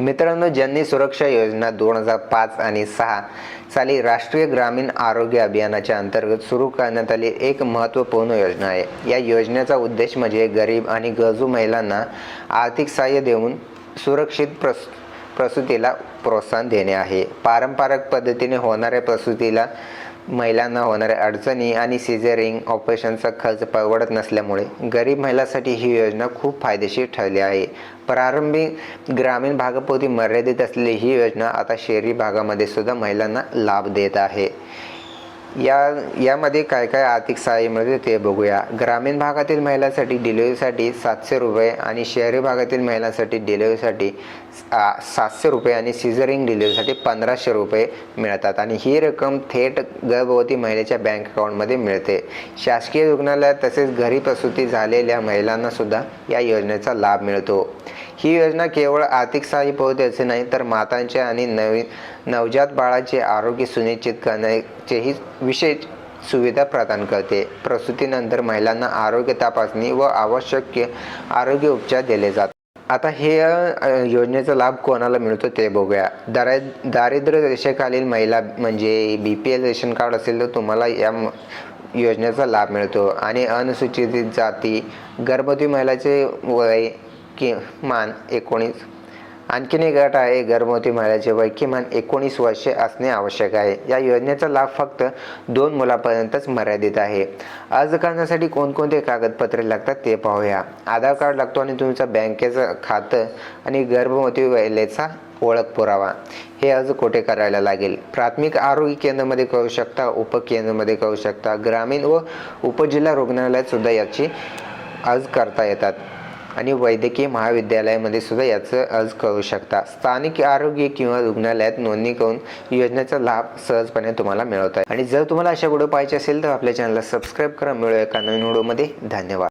मित्रांनो जननी सुरक्षा योजना दोन हजार पाच आणि सहा साली राष्ट्रीय ग्रामीण आरोग्य अभियानाच्या अंतर्गत सुरू करण्यात आली एक महत्त्वपूर्ण योजना आहे. या योजनेचा उद्देश म्हणजे गरीब आणि गरजू महिलांना आर्थिक सहाय्य देऊन सुरक्षित प्रस प्रसूतीला प्रोत्साहन देणे आहे. पारंपरिक पद्धतीने होणाऱ्या प्रसूतीला महिलांना होणाऱ्या अडचणी आणि सिझेरिंग ऑपरेशनचा खर्च परवडत नसल्यामुळे गरीब महिलांसाठी ही योजना खूप फायदेशीर ठरली आहे. प्रारंभी ग्रामीण भागापुरती मर्यादित असलेली ही योजना आता शहरी भागामध्ये सुद्धा महिलांना लाभ देत आहे. या यामध्ये काय काय आर्थिक सहाय्य मिळते ते बघूया. ग्रामीण भागातील महिलांसाठी डिलिव्हरीसाठी सातशे रुपये आणि शहरी भागातील महिलांसाठी डिलिव्हरीसाठी सातशे रुपये आणि सिझरिंग डिलिव्हरीसाठी पंधराशे रुपये मिळतात. आणि ही रक्कम थेट गर्भवती महिलेच्या बँक अकाउंटमध्ये मिळते. शासकीय रुग्णालयात तसेच घरी प्रसूती झालेल्या महिलांनासुद्धा या योजनेचा लाभ मिळतो. ही योजना केवळ आर्थिक सहाय्य पोहोचते नाही तर मातांचे आणि नवीन नवजात बाळाचे आरोग्य सुनिश्चित करण्याचेही विशेष सुविधा प्रदान करते. प्रसूतीनंतर महिलांना आरोग्य तपासणी व आवश्यक आरोग्य उपचार दिले जातात. आता हे योजनेचा लाभ कोणाला मिळतो ते बघूया. दारि दारिद्र्य रेषेखालील महिला म्हणजे B P L ration card असेल तर तुम्हाला या योजनेचा लाभ मिळतो. आणि अनुसूचित जाती गर्भवती महिलाचे वय किमान एकोणीस. आणखीन एक गट आहे गर्भवती महिलाचे वय किमान एकोणीस वर्षे असणे आवश्यक आहे. या योजनेचा लाभ फक्त दोन मुलापर्यंतच मर्यादित आहे. अर्ज करण्यासाठी कोणकोणते कागदपत्रे लागतात ते पाहूया. आधार कार्ड लागतो आणि तुमचं बँकेचं खातं आणि गर्भवती महिलेचा ओळख पुरावा. हे अर्ज कुठे करायला लागेल? प्राथमिक आरोग्य केंद्रामध्ये करू शकता उपकेंद्रामध्ये करू शकता ग्रामीण व उपजिल्हा रुग्णालयात सुद्धा याची अर्ज करता येतात. आणि वैद्यकीय महाविद्यालयामध्ये सुद्धा याचं अर्ज करू शकता. स्थानिक आरोग्य किंवा रुग्णालयात नोंदणी करून योजनेचा लाभ सहजपणे तुम्हाला मिळवता आहे आणि जर तुम्हाला अशा व्हिडिओ पाहिजे असेल तर आपल्या चॅनलला सबस्क्राईब करा. मिळूया एका नवीन व्हिडिओमध्ये. धन्यवाद.